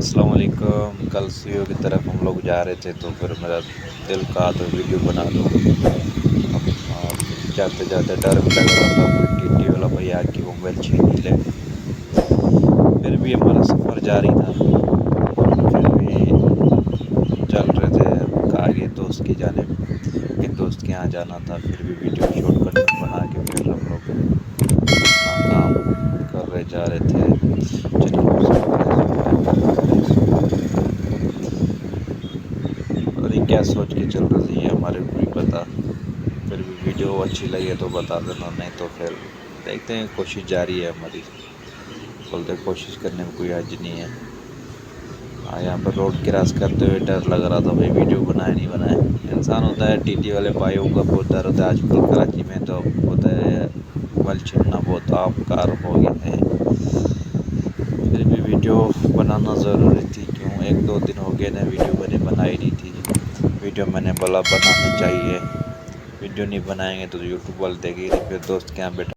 अस्सलाम वालेकुम कल सीओ की तरफ़ हम लोग जा रहे थे तो फिर मेरा दिल कहा तो वीडियो बना अब जाते जाते डर भी लग रहा था कोई टीटी वाला भैया आके मोबाइल छीन ले। फिर भी हमारा सफ़र जारी था। फिर भी चल रहे थे आगे दोस्त की जाने एक दोस्त के यहाँ जाना था। फिर भी वीडियो शूट करके बना के फिर हम लोग काम कर रहे, जा रहे थे चलो पता नहीं क्या सोच के चल रही है हमारे को भी पता। फिर भी वीडियो अच्छी लगे तो बता देना, नहीं तो फिर देखते हैं, कोशिश जारी है हमारी। बोलते कोशिश करने में कोई हज नहीं है। हाँ यहाँ पर रोड क्रॉस करते हुए डर लग रहा था भाई, वीडियो बनाए नहीं बनाए। इंसान होता है, टीटी वाले भाइयों का बहुत डर होता है। आजकल कराची में तो होता है मोबाइल छीनना बहुत आपकार हो गया है। फिर भी वीडियो बनाना ज़रूरी थी, क्यों? एक दो दिन हो गए ना, वीडियो मैंने बनाई नहीं थी। वीडियो मैंने बोला बनानी चाहिए। वीडियो नहीं बनाएँगे तो यूट्यूब वाले देखिए फिर दोस्त के यहाँ बैठा